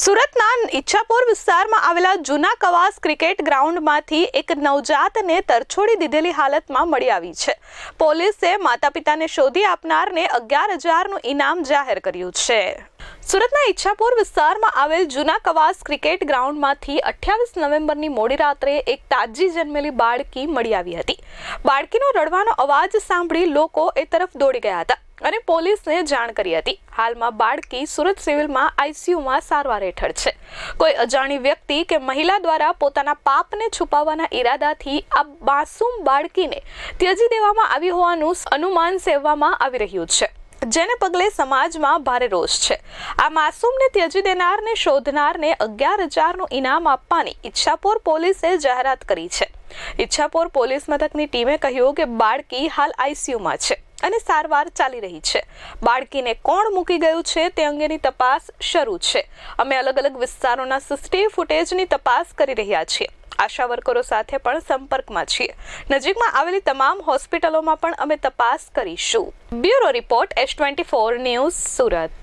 સુરતના ઈચ્છાપુર વિસ્તારમાં આવેલા જૂના કવાસ ક્રિકેટ ગ્રાઉન્ડમાંથી એક નવજાતને તરછોડી દીધેલી હાલતમાં મળી આવી છે. પોલીસે માતા પિતાને શોધી આપનારને અગિયાર હજારનું ઇનામ જાહેર કર્યું છે. સુરતના ઈચ્છાપુર વિસ્તારમાં આવેલ જૂના કવાસ ક્રિકેટ ગ્રાઉન્ડમાંથી અઠ્યાવીસ નવેમ્બરની મોડી રાત્રે એક તાજી જન્મેલી બાળકી મળી આવી હતી. બાળકીનો રડવાનો અવાજ સાંભળી લોકો એ તરફ દોડી ગયા હતા. અને પોલીસને જાણ કરી હતી. હાલમાં બાળકી સુરત સિવિલમાં આઈસીયુમાં સારવાર હેઠળ છે. કોઈ અજાણી વ્યક્તિ કે મહિલા દ્વારા પોતાના પાપને છુપાવવાના ઈરાદાથી આ માસૂમ બાળકીને ત્યજી દેવામાં આવી હોવાનું અનુમાન સેવવામાં આવી રહ્યું છે. જેને પગલે સમાજમાં ભારે રોષ છે. આ માસૂમને ત્યજી દેનારને શોધનારને અગિયાર હજારનું ઇનામ આપવાની ઈચ્છાપોર પોલીસે જાહેરાત કરી છે. ઈચ્છાપોર પોલીસ મથકની ટીમે કહ્યું કે બાળકી હાલ આઈસીયુમાં છે. અને સારવાર ચાલી રહી છે. બાળકીને કોણ મૂકી ગયું છે તે અંગેની તપાસ શરૂ છે. અમે અલગ અલગ વિસ્તારોના સીસીટીવી ફૂટેજની તપાસ કરી રહ્યા છીએ. આશા વર્કરો સાથે પણ સંપર્કમાં છીએ. નજીકમાં આવેલી તમામ હોસ્પિટલોમાં પણ અમે તપાસ કરીશું. Bureau report S twenty four news Surat.